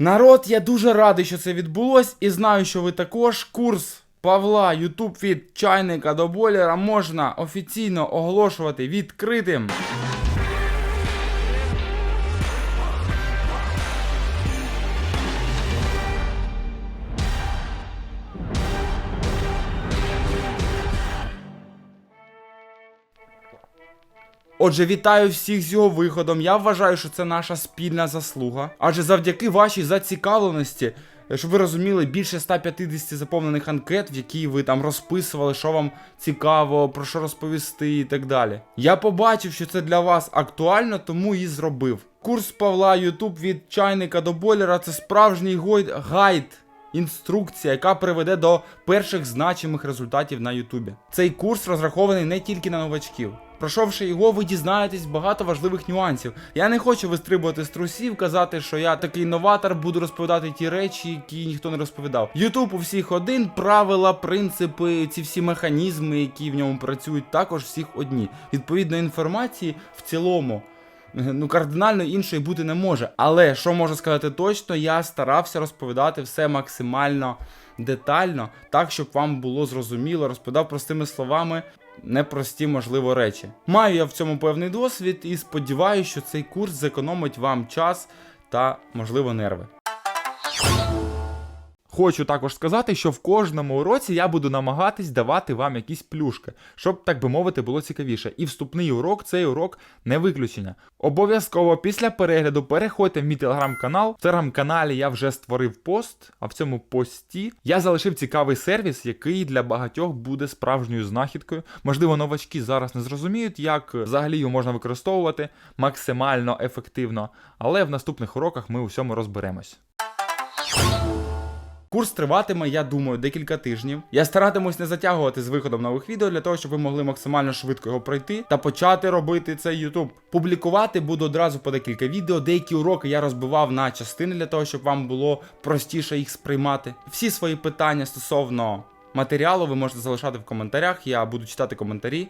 Народ, я дуже радий, що це відбулось, і знаю, що ви також. Курс Павла Ютуб від чайника до бойлера можна офіційно оголошувати відкритим. Отже, вітаю всіх з його виходом. Я вважаю, що це наша спільна заслуга. Адже завдяки вашій зацікавленості, е, щоб ви розуміли, більше 150 заповнених анкет, в які ви там розписували, що вам цікаво, про що розповісти і так далі. Я побачив, що це для вас актуально, тому і зробив. Курс Павла Ютуб від чайника до бойлера це справжній гайд. Інструкція, яка приведе до перших значимих результатів на Ютубі. Цей курс розрахований не тільки на новачків. Пройшовши його, ви дізнаєтесь багато важливих нюансів. Я не хочу вистрибувати з трусів, казати, що я такий новатор, буду розповідати ті речі, які ніхто не розповідав. Ютуб у всіх один, правила, принципи, ці всі механізми, які в ньому працюють, також всіх одні. Відповідно, інформації в цілому. Ну, кардинально іншої бути не може. Але що можу сказати точно, я старався розповідати все максимально детально, так, щоб вам було зрозуміло, розповідав простими словами непрості, можливо, речі. Маю я в цьому певний досвід і сподіваюся, що цей курс зекономить вам час та, можливо, нерви. Хочу також сказати, що в кожному уроці я буду намагатись давати вам якісь плюшки, щоб, так би мовити, було цікавіше. І вступний урок, цей урок не виключення. Обов'язково після перегляду переходьте в мій телеграм-канал. В телеграм-каналі я вже створив пост, а в цьому пості я залишив цікавий сервіс, який для багатьох буде справжньою знахідкою. Можливо, новачки зараз не зрозуміють, як взагалі його можна використовувати максимально ефективно, але в наступних уроках ми у всьому розберемось. Курс триватиме, я думаю, декілька тижнів. Я старатимусь не затягувати з виходом нових відео для того, щоб ви могли максимально швидко його пройти та почати робити цей YouTube. Публікувати буду одразу по декілька відео. Деякі уроки я розбивав на частини для того, щоб вам було простіше їх сприймати. Всі свої питання стосовно матеріалу ви можете залишати в коментарях. Я буду читати коментарі.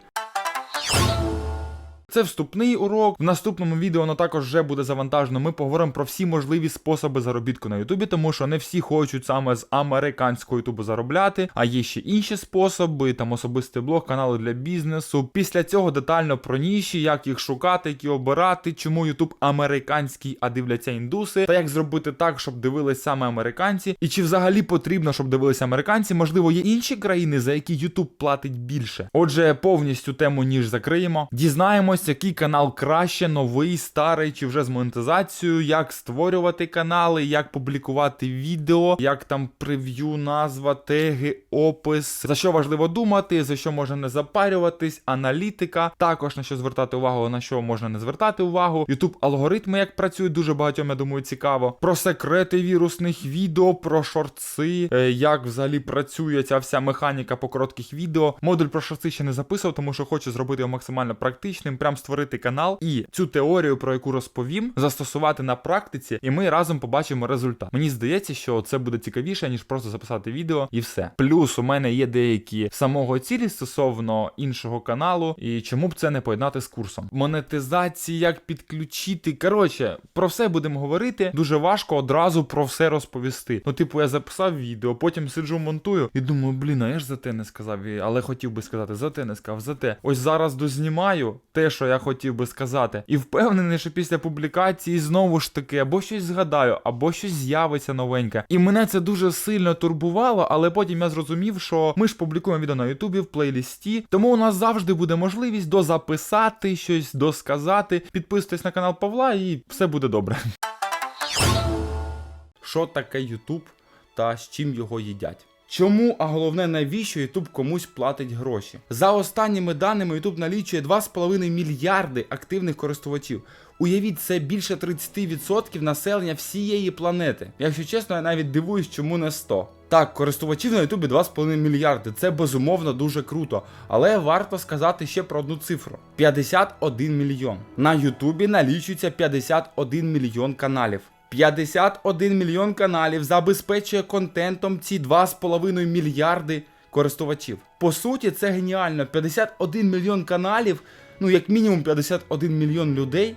Це вступний урок. В наступному відео воно також вже буде завантажено. Ми поговоримо про всі можливі способи заробітку на Ютубі, тому що не всі хочуть саме з американського Ютубу заробляти, а є ще інші способи, там особистий блог, канали для бізнесу. Після цього детально про ніші, як їх шукати, які обирати, чому Ютуб американський, а дивляться індуси, та як зробити так, щоб дивились саме американці, і чи взагалі потрібно, щоб дивилися американці? Можливо, є інші країни, за які Ютуб платить більше. Отже, повністю тему ніж закриємо. Дізнаємось, який канал краще, новий, старий чи вже з монетизацією, як створювати канали, як публікувати відео, як там прев'ю, назва, теги, опис, за що важливо думати, за що можна не запарюватись, аналітика, також на що звертати увагу, на що можна не звертати увагу. Ютуб алгоритми, як працюють, дуже багатьом, я думаю, цікаво. Про секрети вірусних відео, про шорти, е, як взагалі працює ця вся механіка по коротких відео. Модуль про шорти ще не записував, тому що хочу зробити його максимально практичним, прям створити канал і цю теорію, про яку розповім, застосувати на практиці, і ми разом побачимо результат. Мені здається, що це буде цікавіше, ніж просто записати відео і все. Плюс у мене є деякі самого цілі стосовно іншого каналу, і чому б це не поєднати з курсом. Монетизації, як підключити. Коротше, про все будемо говорити. Дуже важко одразу про все розповісти. Ну, типу, я записав відео, потім сиджу, монтую і думаю, блін, а я ж за те не сказав, але хотів би сказати, за те не сказав, за те. Ось зараз дознімаю те, я хотів би сказати. І впевнений, що після публікації знову ж таки або щось згадаю, або щось з'явиться новеньке. І мене це дуже сильно турбувало, але потім я зрозумів, що ми ж публікуємо відео на Ютубі в плейлісті, тому у нас завжди буде можливість дозаписати щось, досказати. Підписуйтесь на канал Павла і все буде добре. Що таке Ютуб та з чим його їдять? Чому, а головне, навіщо YouTube комусь платить гроші? За останніми даними, YouTube налічує 2,5 мільярди активних користувачів. Уявіть, це більше 30% населення всієї планети. Якщо чесно, я навіть дивуюсь, чому не 100. Так, користувачів на Ютубі 2,5 мільярди. Це безумовно дуже круто. Але варто сказати ще про одну цифру: 51 мільйон. На Ютубі налічується 51 мільйон каналів. 51 мільйон каналів забезпечує контентом ці 2,5 мільярди користувачів. По суті, це геніально. 51 мільйон каналів, ну як мінімум 51 мільйон людей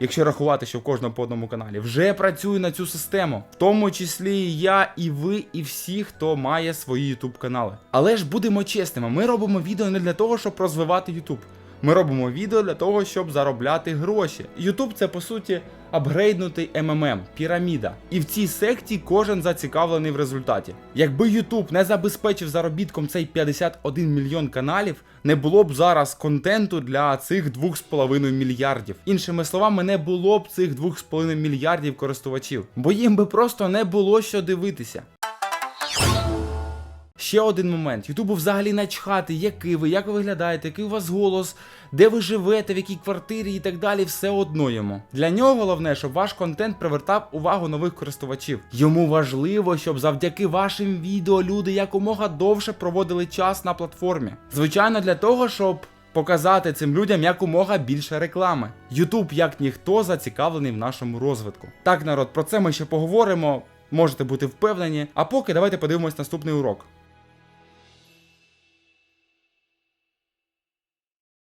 якщо рахувати, що в кожному по одному каналі, вже працює на цю систему, в тому числі і я, і ви, і всі, хто має свої YouTube канали. Але ж будемо чесними, ми робимо відео не для того, щоб розвивати YouTube. Ми робимо відео для того, щоб заробляти гроші. YouTube це по суті апгрейднутий МММ, піраміда. І в цій секті кожен зацікавлений в результаті. Якби YouTube не забезпечив заробітком цей 51 мільйон каналів, не було б зараз контенту для цих 2,5 мільярдів. Іншими словами, не було б цих 2,5 мільярдів користувачів, бо їм би просто не було що дивитися. Ще один момент. Ютубу взагалі начхати, який ви, як ви виглядаєте, який у вас голос, де ви живете, в якій квартирі і так далі, все одно йому. Для нього головне, щоб ваш контент привертав увагу нових користувачів. Йому важливо, щоб завдяки вашим відео люди якомога довше проводили час на платформі. Звичайно, для того, щоб. Показати цим людям якомога більше реклами. Ютуб, як ніхто, зацікавлений в нашому розвитку. Так, народ, про це ми ще поговоримо. Можете бути впевнені. А поки давайте подивимось наступний урок.